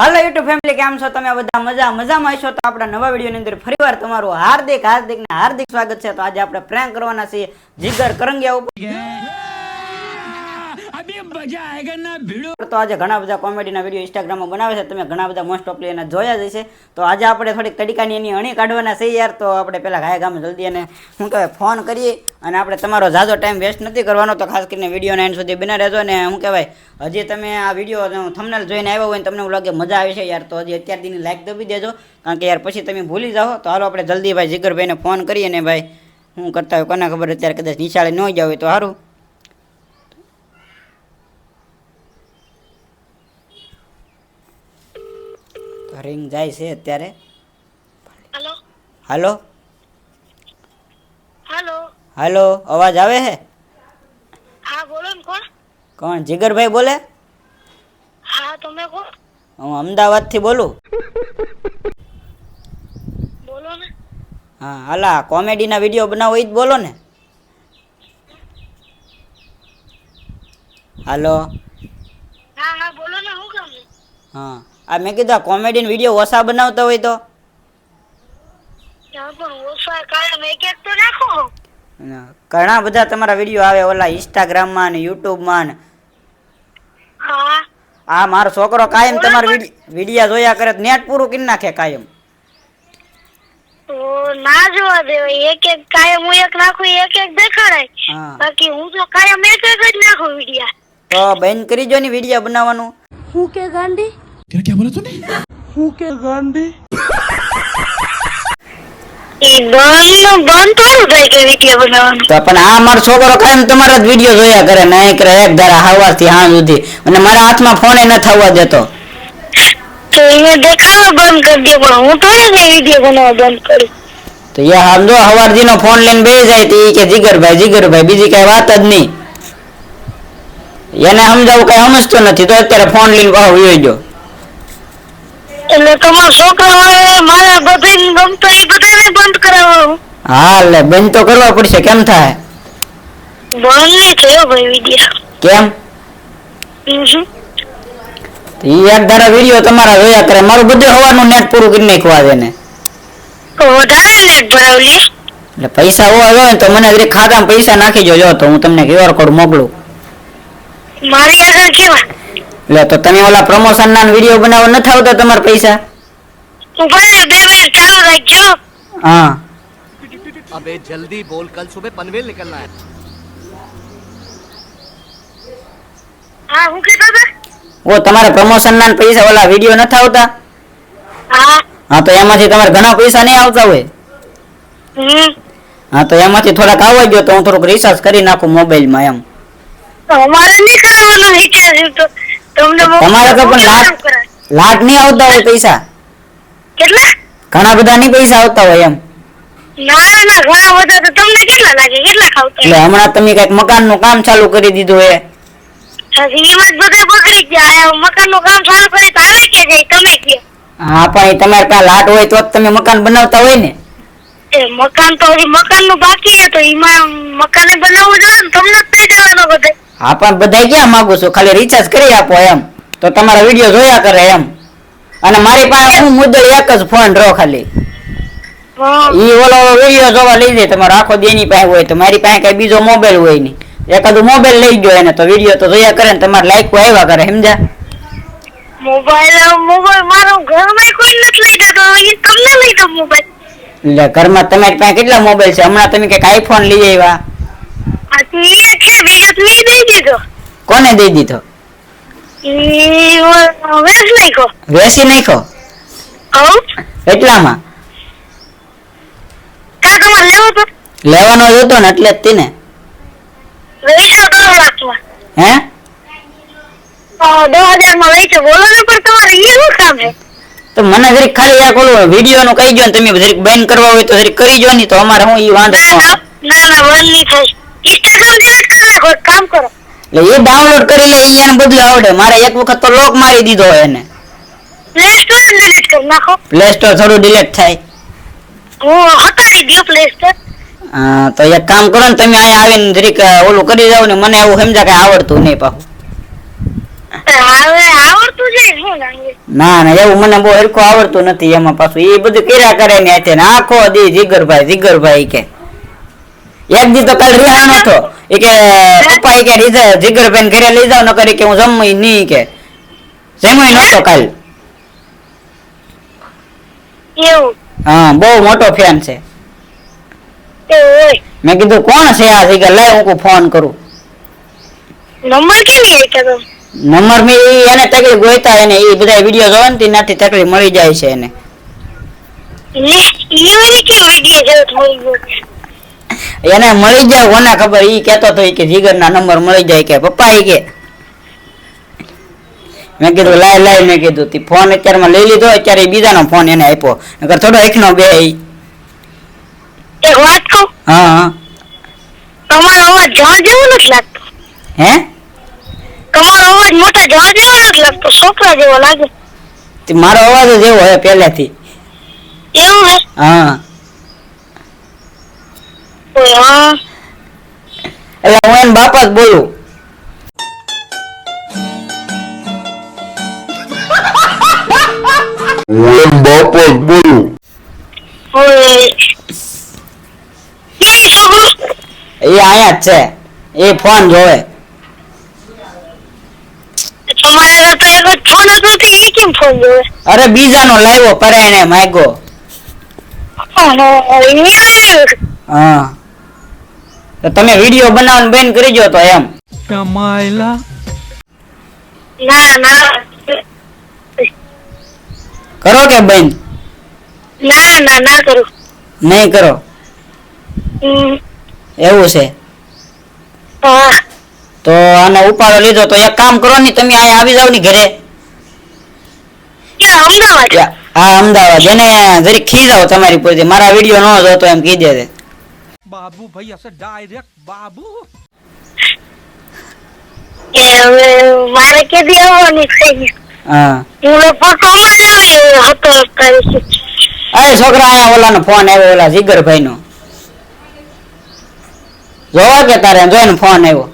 હાલો YouTube family કેમ છો? તમે બધા મજા મજામાં હશો? તો આપણા નવા વિડીયોની અંદર ફરીવાર તમારું હાર્દિક હાર્દિક ને હાર્દિક સ્વાગત છે. તો આજે આપણે પ્રેન્ક કરવાના છીએ. જીગર કરંગિયા ઉપર. તો આજે ઘણા બધા કોમેડીના વીડિયો ઇન્સ્ટાગ્રામમાં બનાવે છે. તમે ઘણા બધા મોસ્ટ ઓફલી એના જોયા જ હશે. તો આજે આપણે થોડીક તડીકાની એની અણી કાઢવાના છે યાર. તો આપણે પહેલાં ગાય ગામે જલ્દી અને શું કહેવાય ફોન કરીએ અને આપણે તમારો ઝાઝો ટાઈમ વેસ્ટ નથી કરવાનો. તો ખાસ કરીને વિડીયોના એન્ડ સુધી બના રહેજો અને શું કહેવાય, હજી તમે આ વીડિયો થંબનેલ જોઈને આવ્યો હોય તમને એવું લાગે મજા આવે છે યાર, તો હજી અત્યારથી લાઈક દબી દેજો. કારણ કે યાર પછી તમે ભૂલી જાઓ. તો હાલો આપણે જલ્દી ભાઈ જીગરભાઈને ફોન કરીએ ને ભાઈ, હું કરતા હોય કોને ખબર અત્યારે કદાચ નિશાળે ન જાવ હોય તો સારું રિંગ જાય છે અત્યારે. હેલો. હાલો. હેલો. હાલો અવાજ આવે છે હા બોલો ને કોણ? કોણ જીગરભાઈ બોલે? હા તમે કોણ? હું અમદાવાદથી બોલું. બોલો ને. હા હાલા કોમેડીના વીડિયો બનાવો એ જ બોલો ને. હાલો હા હા બોલો ને શું કામ છે? હા. આ મેં કીધું આ કોમેડીના વીડિયો ઓછા બનાવતા હોય તો? ના, ઘણા બધા તમારા વીડિયો આવે ઓલા ઇન્સ્ટાગ્રામમાં ને યુટ્યુબમાં ને. હા. આ મારો છોકરો કાયમ તમારા વિડીયા જોયા કરે નેટ પૂરું કરી નાખે કાયમ. તો ના જોવા દેવાય. એક એક કાયમ હું એક નાખું એક એક દેખાડાય. બાકી હું તો કાયમ એક એક જ નાખું વિડીયા તો બંધ કરી જો ને વીડિયો બનાવવાનું. હું કે ગાંડી क्या क्या बोला तूने હું કે ગાંડી એ બંધ બંધ થોડું થાય કે વિડિયા બનાવવાનું તો પણ આ મારો છોકરો કાયમ તમારા જ વિડીયો જોયા કરે નહીં કરે એક ધારા હવારથી હાં સુધી અને મારા હાથમાં ફોન ન થવા દેતો તો એને દેખાડવા બંધ કરી દે પણ હું થોડી ને વિડિયો બનાવવા બંધ કરું તો એ સમજો હવારજી નો ફોન લઈને બેસી જાય તો ઈ કે જીગરભાઈ જીગરભાઈ બીજી કઈ વાત જ નહીં એને સમજાવું કઈ સમજતો નથી તો અત્યારે ફોન લઈને પાછો વયો ગયો. એટલે તમારા છોકરા મારા બધાને ગમતો એ બધાને બંધ કરાવો. હા એટલે બંધ તો કરવા પડશે કેમ થાય? બંધ થયો ભાઈ વિડિયા કેમ? ઈ એક ધારા વીડિયો તમારા જોયા કરે મારું બધું હવાનું નેટ પૂરું કરી નાખવા દે ને વધારે નેટ ભરાવલી. એટલે પૈસા હોવા જોઈએ તો મને ખાતામાં પૈસા નાખી જોજો તો હું તમને ક્યુઆર કોડ મોકલું. મારી આગળ કેવા લે તો તને ઓલા પ્રમોશન ના વીડિયો બનાવવા ન થાવતા તમાર પૈસા? ભાઈ બે મિનિટ ચાલુ રાખજો. હા. અબે જલ્દી બોલ કલ સુબહ પનવેલ નીકળના હે. હા હું કહેતો તો ઓ તમારે પ્રમોશન ના પૈસા ઓલા વીડિયો ન થાવતા? હા. હા તો એમાંથી તમારે ઘણા પૈસા નહીં આવતા હોય? હા તો એમાંથી થોડાક આવવા ગયો તો હું થોડુંક રિસર્ચ કરી નાખું મોબાઈલમાં એમ. અમારે નહીં કરાવવાનું વિચાર્યું તો તમને તમારે તો પણ લાખ લાખ નહીં આવતા હોય પૈસા? કેટલા? ઘણા બધા નહીં પૈસા આવતા હોય એમ. ના ના ઘણા બધા તો તમને કેટલા લાગે? કેટલા ખાવતા એટલે હમણાં તમે કંઈક મકાનનું કામ ચાલુ કરી દીધું હે. એમાં બધા બગડી ગયા. મકાનનું કામ ચાલુ કરી તો આવે કે જાય? તમે કે હા પણ એ તમારે પાસે લાટ હોય તો જ તમે મકાન બનાવતા હોય ને. એ મકાન તો હજી મકાનનું બાકી તો એમાં મકાને બનાવવું જોઈએ ને તમને જ બધે હા પણ બધા ક્યાં માગું છું? ખાલી રિચાર્જ કરી આપો એમ. તો તમારા વીડિયો જોયા કરે એમ. અને મારી પાસે હું મુદ્દો એક જ ફોન રહો ખાલી. ઈ ઓલો વીડિયો જોવા લઈ જાય તમારો આખો દેની પાસે હોય તો. મારી પાસે કઈ બીજો મોબાઈલ હોય નહીં. એકાદું મોબાઈલ લઈ ગયો એને તો વીડિયો તો જોયા કરે ને તમારે લાઈકો આવ્યા કરે સમજ્યા? મોબાઈલ મોબાઈલ મારો ઘરમાં કોઈ નથી લઈ જતો એ તમને લઈ દો મોબાઈલ એટલે ઘરમાં તમારી પાસે કેટલા મોબાઈલ છે? હમણાં તમે કંઈક આઈફોન લઈ આવ્યા આ તો એ છે બીજો તો નહીં દઈ દીધો કોને દઈ દીધો. ઈ નાખો વેસી એટલામાં? લેવાનો જ હતો ને એટલે જ હે? ને પણ તમારે કામ તો મને જરીક ખાલી આ કોલું વીડિયો નું કહી જો ને તમે જરીક બેન કરવા હોય તો જરીક કરી જો ને તો અમારે હું ઈ વાંધો ના ના ના ના બંધ નહીં થાય ઇન્સ્ટાગ્રામ ડિલીટ કરી નાખો એક કામ કરો એટલે એ ડાઉનલોડ કરી લે એને બધું આવડે. મારે એક વખત તો લોક મારી દીધો હોય એને. પ્લે સ્ટોર ડિલીટ કરી નાખો. પ્લે સ્ટોર થોડું ડિલીટ થાય. હું હટાવી દો પ્લે સ્ટોર તો એક કામ કરો ને તમે અહીંયા આવીને જરીક ઓલું કરી જાવ ને મને એવું સમજા કે આવડતું નહીં પાછું. ના ના એવું મને બહુ હરખું આવડતું નથી એમાં પાછું. એ બધું કર્યા કરે ને. આખો દી જીગરભાઈ જીગરભાઈ કે. એક દી તો કાલ રિહાણો હતો એ કે પપ્પા એ કે રીઝા જીગરભાઈ ને ઘરે લઈ જાવ ન કરી કે હું જમવી નહીં કે. જમ્યો નતો કાલ. હા બહુ મોટો ફેન છે. મેં કીધું કોણ છે આ જીગર? લઈ હું ફોન કરું. નંબર કેમ આવી તો નંબર મેં ઈ એને તકલીફ ગોઈતા એને એ બધા વીડિયો જોવા ને તેનાથી તકલીફ મળી જાય છે એને. કેમ વીડિયો થઈ ગયો એને મળી જાય કોને ખબર? ઈ કેતો હતો કે જીગર ના નંબર મળી જાય કે પપ્પા ઈ કે. મેં કીધું લાય લાય મેં કીધું તી ફોન અત્યારમાં લઈ લીધો અત્યારે બીજાનો ફોન એને આપ્યો. નકર થોડો એકનો બે ઈ. વાત કહું? હા. તમારો અવાજ જવા જેવો નથી લાગતો. હે? તમારો અવાજ મોટા જવા જેવો નથી લાગતો છોકરા જેવો લાગે. તી મારો અવાજ જ એવો હે પહેલેથી. એવું હે? હા. હા એટલે હું એમ બાપા જ બોલું. ઓય એ છોકરો એ અહીંયા જ છે. એ ફોન જોવે. તમારે તો એક ફોન હતો તો એ કેમ ફોન જોવે? અરે બીજાનો લાવ્યો પરાયણે માગ્યો. હા. તો તમે વીડિયો બનાવવાનું બંધ કરી જો તો એમ. કમાયલા. ના ના. કરો કે બંધ? ના ના ના કરો. નહીં કરો. એવું છે. તો આનો ઉપાડો લીધો તો એક કામ કરો ને તમે અહીંયા આવી જાવ ને ઘરે. અમદાવાદ? હા અમદાવાદ. એને જરી ખી જાવ તમારી પોતે. મારા વીડિયો ન જોતો એમ કીધે છે. બાબુ ભાઈ હશે ડાયરેક્ટ બાબુ. એ હવે મારે કે જોવા કે તારે? જોઈને ફોન આવ્યો.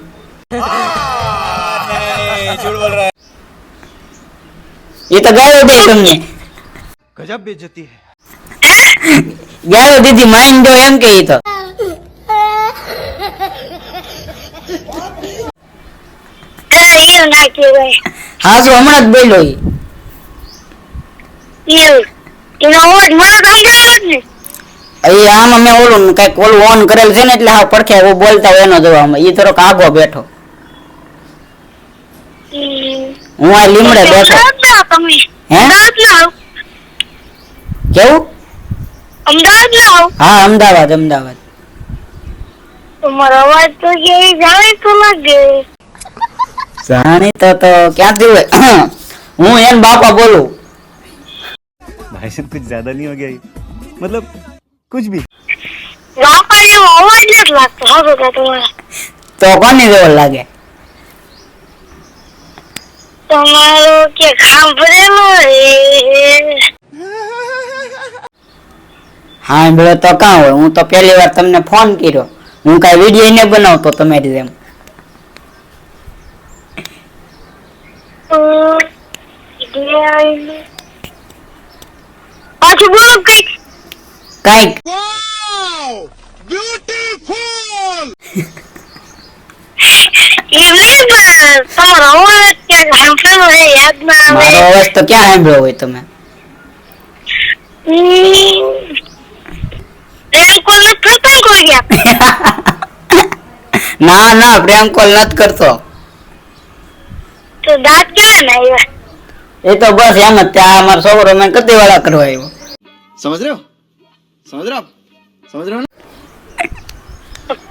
એ તો ગાયો દે તમને. ગજબ બેજતી હે. ગાયો એમ કે એવું ના કહેવાય હા જો હમણાં જ બોલ્યો ઈ. એવું? એનો અવાજ મને સમજાવો જ ને. એ આમ અમે ઓલું કંઈક ઓલું ઓન કરેલ છે ને એટલે હા પડખે એવું બોલતા હોય એનો જોવામાં એ થોડોક આગો બેઠો. હું આ લીમડે બેઠો. હે? કેવું? અમદાવાદ લાવ. હા અમદાવાદ અમદાવાદ. તમારો અવાજ તો જાણે તો લાગે જાણી તો તો ક્યાંથી હોય હું એન બાપા બોલું भाई साहब कुछ ज्यादा नहीं हो गया ये? मतलब कुछ भी બાપા જેવો અવાજ નથી લાગતો હવે તો તમારે તો કોની જેવો લાગે તમારો કે સાંભળેલો એ હા બે તો કાં હોય હું તો પહેલી વાર તમને ફોન કર્યો હું કાંઈ વિડીયો ને બનાવતો તમારી જેમ અમ, એટલે પાછું બોલો કંઈક કાંઈક એમ નહીં પણ તમારો અવાજ ક્યાંક સાંભળેલો છે યાદ ના આવે મારો અવાજ તો ક્યાં સાંભળ્યો હોય તમે હમ. પ્રેમ કોલ નથી કરતા કોઈ ગયા ના ના પ્રેમ કોલ નથી કરતો તો દાંત ક્યાં ના આવ્યા એ તો બસ એમ જ ત્યાં અમારો છોકરો મેં કદી વાળા કરવા આવ્યો સમજ રહ્યો? સમજ રહ્યો? સમજ રહ્યો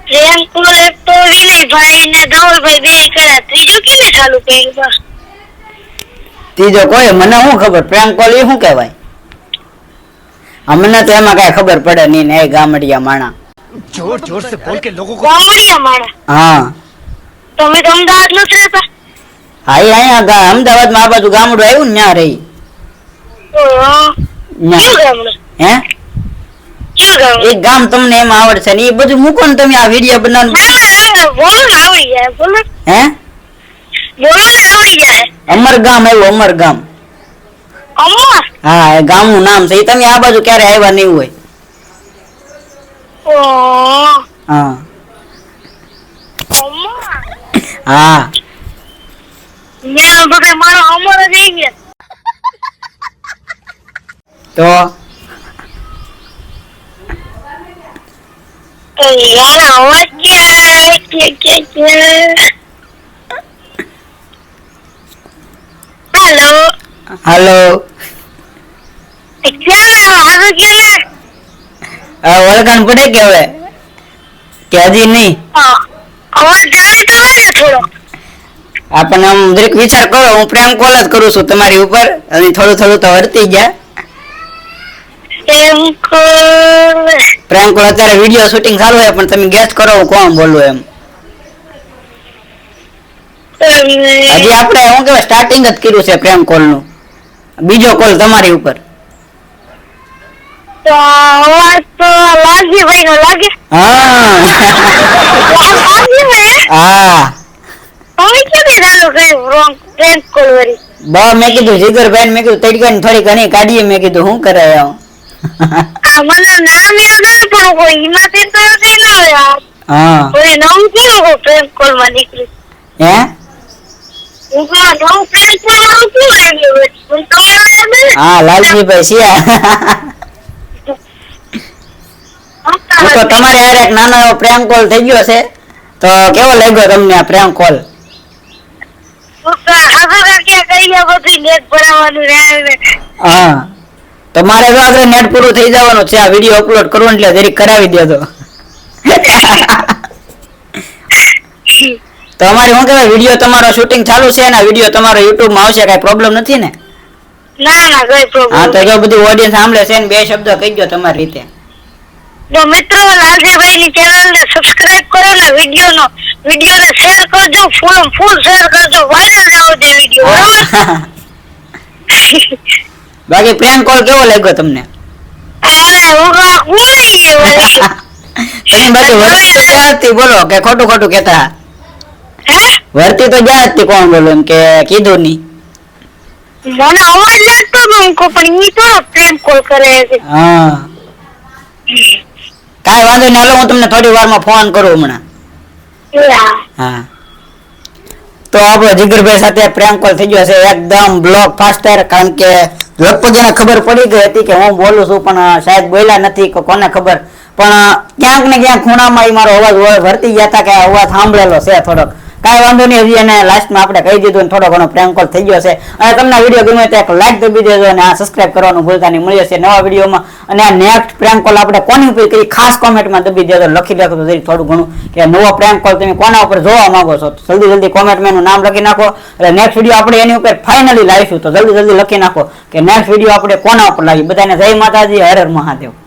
પ્રેમકુલ તો વિનયભાઈ ને ધવલભાઈ બે કર્યા. ત્રીજો કેને ચાલુ કર્યું ત્રીજો કોઈ? મને શું ખબર? પ્રેમકોલ એ શું કહેવાય? અમને તો એમાં કઈ ખબર પડે નહીં ને એ ગામડિયા માણા. જોર જોર સે બોલ કે લોકો ગામડિયા માણા? હા. તમે તો અમદાવાદ નથી રહેતા? હા એ અહીંયા અમદાવાદ અમદાવાદમાં આ બાજુ ગામડું આવ્યું ને ત્યાં રહી. હા. કયું ગામ તમને એમ આવડશે ને એ બધું મૂકો ને તમે આ વીડિયો બનાવ ના, ના, ના, ને હે? બોલો ને આવડી જાય. આવે અમરગામ આવ્યું અમર હા એ ગામનું નામ છે. એ તમે આ બાજુ ક્યારે આવ્યા નહીં હોય. હા. હા. બધા મારા અમર જ ગયા તો? યાર અવાજ કે કે કે હેલો. હેલો. ઓળખાણ પડે કે હવે? કે હજી નહીં? અવાજ આવે તો થોડો. આપણને આમ દરેક વિચાર કરો હું પ્રેમ કોલ જ કરું છું તમારી ઉપર. અને થોડું થોડું તો વર્તી ગયા. પ્રેમ કોલ. પ્રેમ કોલ અત્યારે વીડિયો શૂટિંગ ચાલુ છે પણ તમે ગેસ કરો હું કોણ બોલું એમ. હજી આપણે શું કહેવાય સ્ટાર્ટિંગ જ કર્યું છે પ્રેમ કોલનું બીજો કોલ તમારી ઉપર. તો અવાજ તો લાગી ભાઈ નો લાગે. હા. હા. બ મેં કીધું જીગરભાઈ મેં કીધું તડકાની થોડી ઘણી કાઢીએ મેં કીધું શું કરે એમ મને નામ યાદ આવે પણ કોઈ હિમાતી તો કઈ ના આવે હા. કોઈ નામ કેવું કોઈ કોલમાં નીકળ્યું હે? હું કહું નવું પ્રેન્ક કોલમાં શું આવ્યું હું. તમને યાદ આવે? હા લાલજીભાઈ સિયા તો તમારે યાર એક નાનો એવો પ્રેમ કોલ થઈ ગયો છે. તો કેવો લાગ્યો તમને આ પ્રેમ કોલ? હા તો મારે તો આગળ નેટ પૂરું થઈ જવાનું છે આ વીડિયો અપલોડ કરવો એટલે જરી કરાવી દેજો તો. અમારે શું કહેવાય વીડિયો તમારો શૂટિંગ ચાલુ છે ને વીડિયો તમારો યુટ્યુબમાં આવશે કઈ પ્રોબ્લેમ નથી ને? ના ના કઈ હા તો જો બધું ઓડિયન્સ સાંભળે છે ને બે શબ્દ કહી દો તમારી રીતે. જો મિત્રો લાલજીભાઈ ની ચેનલ ને સબસ્ક્રાઇબ કરો ને વીડિયો નો વીડિયો ને શેર કરજો ફૂલ ફૂલ શેર કરજો વાયરલ જાવ દે વીડિયો બાકી પ્રેમ કોલ કેવો લાગ્યો તમને. તમે બાકી વર્તી તો જ્યાં બોલો કે ખોટું ખોટું કેતા હે? વર્તી તો જ્યાં હતી કોણ બોલો એમ કે કીધું નહીં. મને અવાજ લાગતો હતો હું કહું, પણ ઈ તો પ્રેમ કોલ કરે છે. હા. કાંઈ વાંધો નહીં હાલો હું તમને થોડી વારમાં ફોન કરું હમણાં. હા. તો આપણો જીગરભાઈ સાથે પ્રેમ કોલ થઈ ગયો છે એકદમ બ્લોક ફાસ્ટર કારણ કે લગભગ એને ખબર પડી ગઈ હતી કે હું બોલું છું પણ શાયદ બોલ્યા નથી કે કોને ખબર. પણ ક્યાંક ને ક્યાંક ખૂણામાં એ મારો અવાજ વર્તી ગયા હતા કે અવાજ સાંભળેલો છે થોડોક. કાંઈ વાંધો નહીં, હજી એને લાસ્ટમાં આપણે કહી દીધું થોડો ઘણો પ્રેમ કોલ થઈ ગયો છે. અને તમને વીડિયો ગમે તો એક લાઈક દબી દેજો અને આ સબસ્ક્રાઇબ કરવાનું ભૂલતા નહીં મળીએ છે નવા વિડીયોમાં અને આ નેક્સ્ટ પ્રેમ કોલ આપણે કોની ઉપર કરી? ખાસ કોમેન્ટમાં દબી દેજો, લખી તો થોડું ઘણું. કે નવો પ્રેમ કોલ તમે કોના ઉપર જોવા માંગો છો? જલ્દી જલ્દી કોમેન્ટમાં એનું નામ લખી નાખો. એટલે નેક્સ્ટ વીડિયો આપણે એની ઉપર ફાઇનલી લાવીશું, તો જલ્દી જલ્દી લખી નાખો કે નેક્સ્ટ વીડિયો આપણે કોના ઉપર લાવી બધાને જય માતાજી, હર હર મહાદેવ.